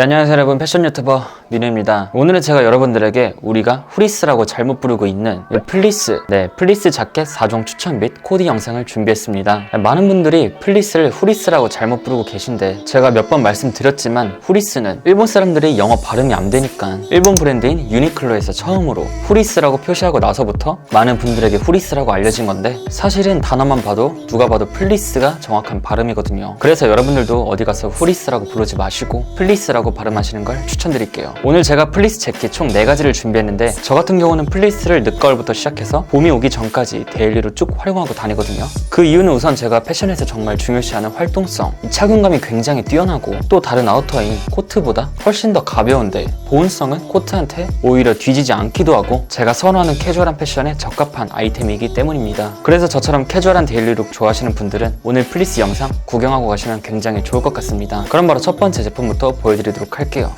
네, 안녕하세요 여러분. 패션 유튜버 민우입니다. 오늘은 제가 여러분들에게 우리가 후리스라고 잘못 부르고 있는 이 플리스 네 플리스 자켓 4종 추천 및 코디 영상을 준비했습니다. 많은 분들이 플리스를 후리스라고 잘못 부르고 계신데 제가 몇 번 말씀드렸지만 후리스는 일본 사람들이 영어 발음이 안 되니까 일본 브랜드인 유니클로에서 처음으로 후리스라고 표시하고 나서부터 많은 분들에게 후리스라고 알려진 건데 사실은 단어만 봐도 누가 봐도 플리스가 정확한 발음이거든요. 그래서 여러분들도 어디 가서 후리스라고 부르지 마시고 플리스라고 발음하시는 걸 추천드릴게요. 오늘 제가 플리스 재킷 총 4가지를 준비했는데 저 같은 경우는 플리스를 늦가을부터 시작해서 봄이 오기 전까지 데일리로 쭉 활용하고 다니거든요. 그 이유는 우선 제가 패션에서 정말 중요시하는 활동성 이 착용감이 굉장히 뛰어나고 또 다른 아우터인 코트보다 훨씬 더 가벼운데 보온성은 코트한테 오히려 뒤지지 않기도 하고 제가 선호하는 캐주얼한 패션에 적합한 아이템이기 때문입니다. 그래서 저처럼 캐주얼한 데일리룩 좋아하시는 분들은 오늘 플리스 영상 구경하고 가시면 굉장히 좋을 것 같습니다. 그럼 바로 첫 번째 제품부터 보여드리도록 할게요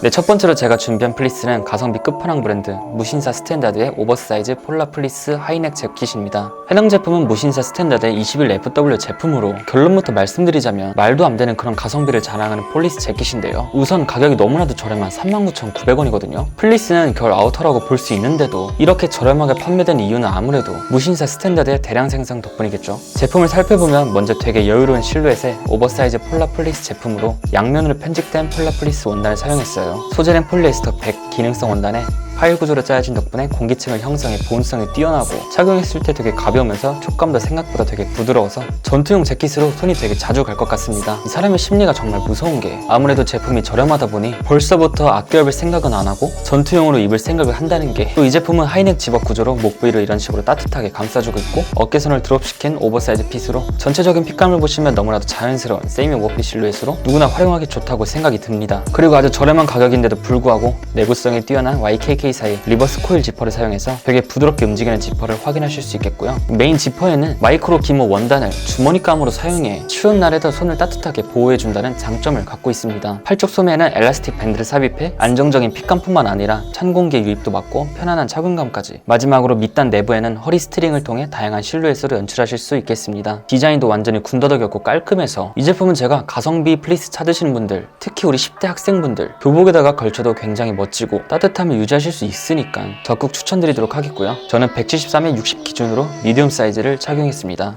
네, 첫 번째로 제가 준비한 플리스는 가성비 끝판왕 브랜드 무신사 스탠다드의 오버사이즈 폴라 플리스 하이넥 재킷입니다. 해당 제품은 무신사 스탠다드의 21FW 제품으로 결론부터 말씀드리자면 말도 안 되는 그런 가성비를 자랑하는 폴리스 재킷인데요. 우선 가격이 너무나도 저렴한 39,900원이거든요. 플리스는 겨울 아우터라고 볼 수 있는데도 이렇게 저렴하게 판매된 이유는 아무래도 무신사 스탠다드의 대량 생산 덕분이겠죠. 제품을 살펴보면 먼저 되게 여유로운 실루엣의 오버사이즈 폴라 플리스 제품으로 양면으로 편집된 폴라 플리스 원단을 사용했어요. 소재는 폴리에스터 100 기능성 원단에 파일 구조로 짜여진 덕분에 공기층을 형성해 보온성이 뛰어나고 착용했을 때 되게 가벼우면서 촉감도 생각보다 되게 부드러워서 전투용 재킷으로 손이 되게 자주 갈 것 같습니다. 이 사람의 심리가 정말 무서운 게 아무래도 제품이 저렴하다 보니 벌써부터 아껴 입을 생각은 안 하고 전투용으로 입을 생각을 한다는 게 또 이 제품은 하이넥 집업 구조로 목 부위를 이런 식으로 따뜻하게 감싸주고 있고 어깨선을 드롭시킨 오버사이즈 핏으로 전체적인 핏감을 보시면 너무나도 자연스러운 세미 워핏 실루엣으로 누구나 활용하기 좋다고 생각이 듭니다. 그리고 아주 저렴한 가격인데도 불구하고 내구성이 뛰어난 YKK 사이 리버스 코일 지퍼를 사용해서 되게 부드럽게 움직이는 지퍼를 확인하실 수 있겠고요. 메인 지퍼에는 마이크로 기모 원단을 주머니감으로 사용해 추운 날에도 손을 따뜻하게 보호해준다는 장점을 갖고 있습니다. 팔쪽 소매에는 엘라스틱 밴드를 삽입해 안정적인 핏감뿐만 아니라 찬 공기 유입도 막고 편안한 착용감까지 마지막으로 밑단 내부에는 허리 스트링을 통해 다양한 실루엣으로 연출하실 수 있겠습니다. 디자인도 완전히 군더더기없고 깔끔해서 이 제품은 제가 가성비 플리스 찾으시는 분들 특히 우리 10대 학생분들 교복에다가 걸쳐도 굉장히 멋지고 따뜻함을 유지하실 수 있으니까 적극 추천드리도록 하겠고요. 저는 173에 60 기준으로 미디움 사이즈를 착용했습니다.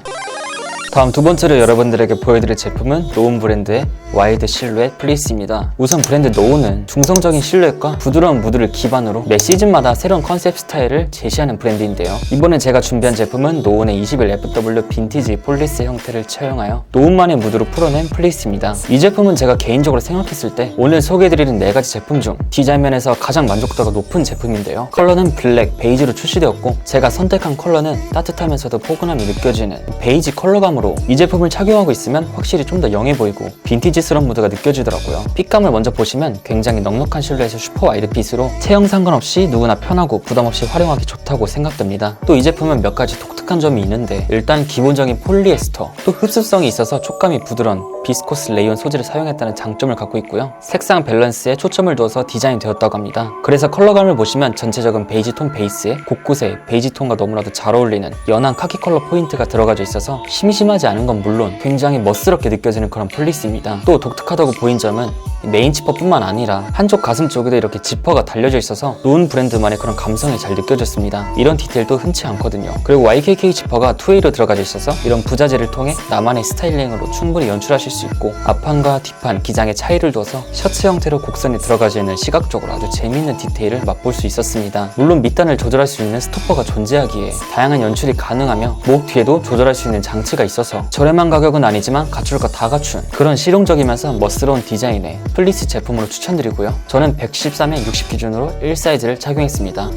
다음 두 번째로 여러분들에게 보여드릴 제품은 노운 브랜드의 와이드 실루엣 플리스입니다. 우선 브랜드 노운은 중성적인 실루엣과 부드러운 무드를 기반으로 매 시즌마다 새로운 컨셉 스타일을 제시하는 브랜드인데요. 이번에 제가 준비한 제품은 노운의 21FW 빈티지 폴리스 형태를 채용하여 노운만의 무드로 풀어낸 플리스입니다. 이 제품은 제가 개인적으로 생각했을 때 오늘 소개해드리는 네 가지 제품 중 디자인 면에서 가장 만족도가 높은 제품인데요. 컬러는 블랙, 베이지로 출시되었고 제가 선택한 컬러는 따뜻하면서도 포근함이 느껴지는 베이지 컬러감으로 이 제품을 착용하고 있으면 확실히 좀 더 영해 보이고 빈티지스러운 무드가 느껴지더라고요. 핏감을 먼저 보시면 굉장히 넉넉한 실루엣의 슈퍼 와이드 핏으로 체형 상관없이 누구나 편하고 부담 없이 활용하기 좋다고 생각됩니다. 또 이 제품은 몇 가지 독특한 점이 있는데 일단 기본적인 폴리에스터 또 흡수성이 있어서 촉감이 부드러운 비스코스 레이온 소재를 사용했다는 장점을 갖고 있고요. 색상 밸런스에 초점을 두어서 디자인되었다고 합니다. 그래서 컬러감을 보시면 전체적인 베이지 톤 베이스에 곳곳에 베이지 톤과 너무나도 잘 어울리는 연한 카키 컬러 포인트가 들어가져 있어서 심심하지 않은 건 물론 굉장히 멋스럽게 느껴지는 그런 폴리스입니다. 또 독특하다고 보인 점은 메인 지퍼뿐만 아니라 한쪽 가슴 쪽에도 이렇게 지퍼가 달려져 있어서 노은 브랜드만의 그런 감성이 잘 느껴졌습니다. 이런 디테일도 흔치 않거든요. 그리고 YKK 지퍼가 2A로 들어가져 있어서 이런 부자재를 통해 나만의 스타일링으로 충분히 연출하실 수 있고 앞판과 뒷판 기장의 차이를 둬서 셔츠 형태로 곡선이 들어가져 있는 시각적으로 아주 재미있는 디테일을 맛볼 수 있었습니다. 물론 밑단을 조절할 수 있는 스토퍼가 존재하기에 다양한 연출이 가능하며 목 뒤에도 조절할 수 있는 장치가 있어서 저렴한 가격은 아니지만 갖출 거다 갖춘 그런 실용적이면서 멋스러운 디자인의 플리스 제품으로 추천드리고요. 저는 113에 60 기준으로 1사이즈를 착용했습니다.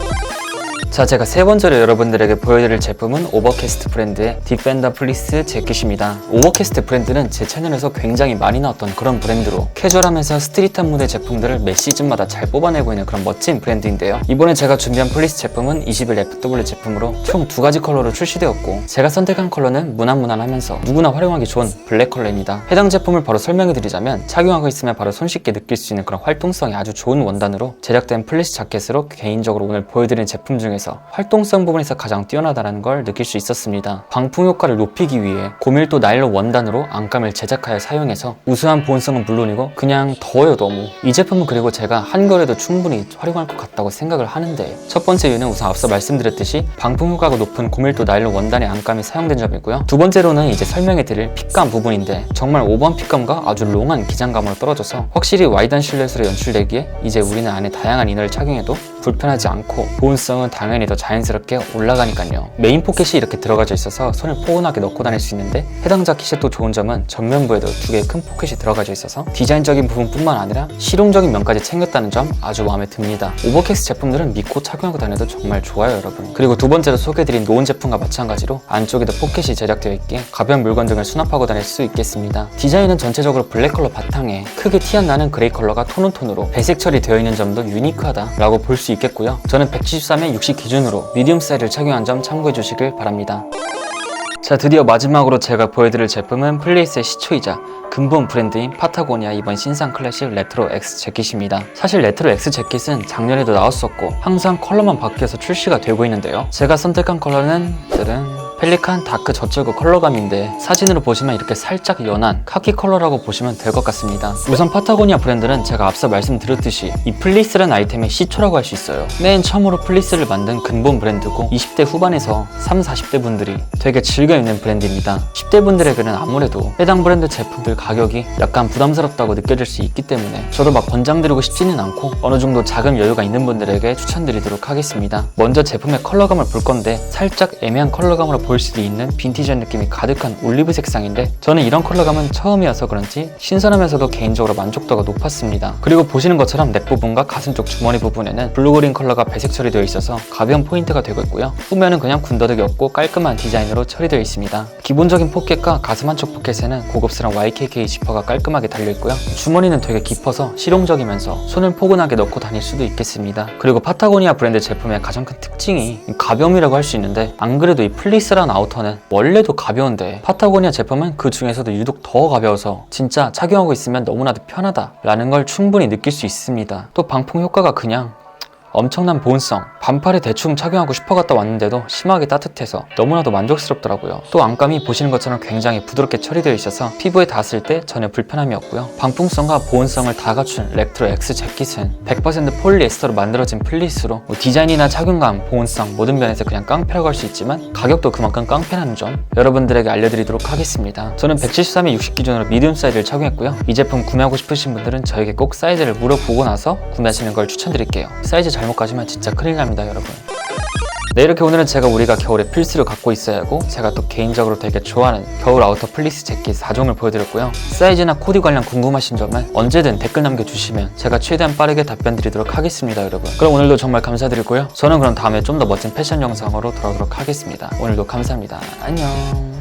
자, 제가 세 번째로 여러분들에게 보여드릴 제품은 오버캐스트 브랜드의 디펜더 플리스 재킷입니다. 오버캐스트 브랜드는 제 채널에서 굉장히 많이 나왔던 그런 브랜드로 캐주얼하면서 스트릿한 무대 제품들을 매 시즌마다 잘 뽑아내고 있는 그런 멋진 브랜드인데요. 이번에 제가 준비한 플리스 제품은 21FW 제품으로 총 두 가지 컬러로 출시되었고 제가 선택한 컬러는 무난무난하면서 누구나 활용하기 좋은 블랙 컬러입니다. 해당 제품을 바로 설명해드리자면 착용하고 있으면 바로 손쉽게 느낄 수 있는 그런 활동성이 아주 좋은 원단으로 제작된 플리스 자켓으로 개인적으로 오늘 보여드린 제품 중에서 중에서 활동성 부분에서 가장 뛰어나다는 걸 느낄 수 있었습니다. 방풍 효과를 높이기 위해 고밀도 나일론 원단으로 안감을 제작하여 사용해서 우수한 보온성은 물론이고 그냥 더워요 너무. 이 제품은 그리고 제가 한겨울에도 충분히 활용할 것 같다고 생각을 하는데 첫 번째 이유는 우선 앞서 말씀드렸듯이 방풍 효과가 높은 고밀도 나일론 원단의 안감이 사용된 점이고요. 두 번째로는 이제 설명해 드릴 핏감 부분인데 정말 오버한 핏감과 아주 롱한 기장감으로 떨어져서 확실히 와이드한 실루엣으로 연출되기에 이제 우리는 안에 다양한 이너를 착용해도 불편하지 않고 보온성은 당연히 더 자연스럽게 올라가니까요. 메인 포켓이 이렇게 들어가져 있어서 손을 포근하게 넣고 다닐 수 있는데 해당 자켓의 또 좋은 점은 전면부에도 두 개의 큰 포켓이 들어가져 있어서 디자인적인 부분뿐만 아니라 실용적인 면까지 챙겼다는 점 아주 마음에 듭니다. 오버캐스 제품들은 믿고 착용하고 다녀도 정말 좋아요 여러분. 그리고 두 번째로 소개해드린 노온 제품과 마찬가지로 안쪽에도 포켓이 제작되어 있기에 가벼운 물건 등을 수납하고 다닐 수 있겠습니다. 디자인은 전체적으로 블랙 컬러 바탕에 크게 티 안 나는 그레이 컬러가 톤온 톤으로 배색 처리되어 있는 점도 유니크하다라고 볼 수 있겠고요. 저는 173에 60 기준으로 미디움 사이즈를 착용한 점 참고해 주시길 바랍니다. 자 드디어 마지막으로 제가 보여드릴 제품은 플레이스의 시초이자 근본 브랜드인 파타고니아 이번 신상 클래식 레트로 X 재킷입니다. 사실 레트로 X 재킷은 작년에도 나왔었고 항상 컬러만 바뀌어서 출시가 되고 있는데요. 제가 선택한 컬러는 뜨른 펠리칸 다크 저철구 컬러감인데 사진으로 보시면 이렇게 살짝 연한 카키 컬러라고 보시면 될 것 같습니다. 우선 파타고니아 브랜드는 제가 앞서 말씀드렸듯이 이 플리스라는 아이템의 시초라고 할 수 있어요. 맨 처음으로 플리스를 만든 근본 브랜드고 20대 후반에서 3, 40대 분들이 되게 즐겨 입는 브랜드입니다. 10대 분들에게는 아무래도 해당 브랜드 제품들 가격이 약간 부담스럽다고 느껴질 수 있기 때문에 저도 막 권장드리고 싶지는 않고 어느 정도 자금 여유가 있는 분들에게 추천드리도록 하겠습니다. 먼저 제품의 컬러감을 볼 건데 살짝 애매한 컬러감으로 볼 수도 있는 빈티지한 느낌이 가득한 올리브 색상인데 저는 이런 컬러감은 처음이어서 그런지 신선하면서도 개인적으로 만족도가 높았습니다. 그리고 보시는 것처럼 넥 부분과 가슴 쪽 주머니 부분에는 블루그린 컬러가 배색 처리되어 있어서 가벼운 포인트가 되고 있고요. 후면은 그냥 군더더기 없고 깔끔한 디자인으로 처리되어 있습니다. 기본적인 포켓과 가슴 한쪽 포켓에는 고급스러운 YKK 지퍼가 깔끔하게 달려 있고요. 주머니는 되게 깊어서 실용적이면서 손을 포근하게 넣고 다닐 수도 있겠습니다. 그리고 파타고니아 브랜드 제품의 가장 큰 특징이 가벼움이라고 할 수 있는데 안 그래도 이 플리스 라는 아우터는 원래도 가벼운데 파타고니아 제품은 그 중에서도 유독 더 가벼워서 진짜 착용하고 있으면 너무나도 편하다라는 걸 충분히 느낄 수 있습니다. 또 방풍 효과가 그냥 엄청난 보온성, 반팔에 대충 착용하고 싶어 갔다 왔는데도 심하게 따뜻해서 너무나도 만족스럽더라고요. 또 안감이 보시는 것처럼 굉장히 부드럽게 처리되어 있어서 피부에 닿았을 때 전혀 불편함이 없고요. 방풍성과 보온성을 다 갖춘 렉트로 X 재킷은 100% 폴리에스터로 만들어진 플리스로 뭐 디자인이나 착용감, 보온성 모든 면에서 그냥 깡패라고 할 수 있지만 가격도 그만큼 깡패라는 점 여러분들에게 알려드리도록 하겠습니다. 저는 173에 60 기준으로 미디움 사이즈를 착용했고요. 이 제품 구매하고 싶으신 분들은 저에게 꼭 사이즈를 물어보고 나서 구매하시는 걸 추천드릴게요. 사이즈 잘못 가시면 진짜 큰일 납니다, 여러분. 네, 이렇게 오늘은 제가 우리가 겨울에 필수로 갖고 있어야 하고 제가 또 개인적으로 되게 좋아하는 겨울 아우터 플리스 재킷 4종을 보여드렸고요. 사이즈나 코디 관련 궁금하신 점은 언제든 댓글 남겨주시면 제가 최대한 빠르게 답변 드리도록 하겠습니다, 여러분. 그럼 오늘도 정말 감사드리고요. 저는 그럼 다음에 좀 더 멋진 패션 영상으로 돌아오도록 하겠습니다. 오늘도 감사합니다. 안녕.